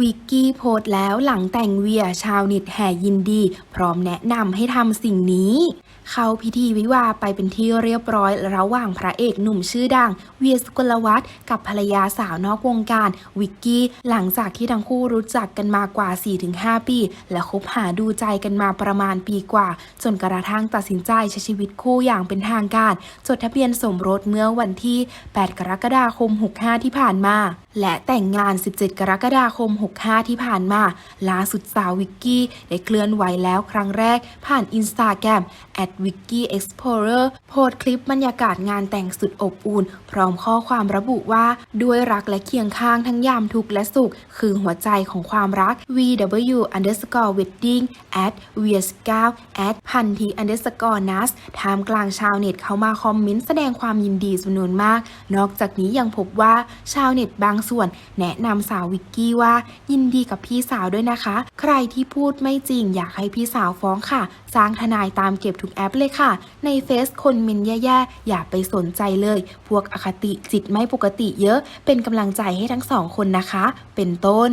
วิกกี้โพสแล้วหลังแต่งเวียชาวเน็ตแห่ยินดี พร้อมแนะนำให้ทำสิ่งนี้ เข้าพิธีวิวาไปเป็นที่เรียบร้อย ระหว่างพระเอกหนุ่มชื่อดัง เวียสกลวัฒน์กับภรรยาสาวนอกวงการ วิกกี้ หลังจากที่ทั้งคู่รู้จักกันมากว่า 4-5 ปี และคบหาดูใจกันมาประมาณปีกว่า จนกระทั่งตัดสินใจใช้ชีวิตคู่อย่างเป็นทางการ จดทะเบียนสมรสเมื่อวันที่ 8 กรกฎาคม 65 ที่ผ่านมา และแต่งงาน 17 กรกฎาคม 65 ที่ผ่านมา ล่าสุดสาววิกกี้ได้เคลื่อนไหวแล้วครั้งแรกผ่านอินสตาแกรม at wiki explorer โพสต์คลิปบรรยากาศงานแต่งสุดอบอุ่น พร้อมข้อความระบุว่า ด้วยรักและเคียงข้างทั้งยามทุกข์และสุข คือหัวใจของความรัก vw underscore wedding at v s 9 at พันธี underscore nas ท่ามกลางชาวเน็ตเข้ามาคอมเมนต์แสดงความยินดีจำนวนมาก นอกจากนี้ยังพบว่าชาวเน็ตบางส่วนแนะนำสาววิกกี้ว่า ยินดีกับพี่สาวด้วยนะคะ ใครที่พูดไม่จริงอยากให้พี่สาวฟ้องค่ะ สร้างทนายตามเก็บทุกแอปเลยค่ะ ในเฟซคนมินแย่ๆ อย่าไปสนใจเลย พวกอคติจิตไม่ปกติเยอะ เป็นกำลังใจให้ทั้งสองคนนะคะ เป็นต้น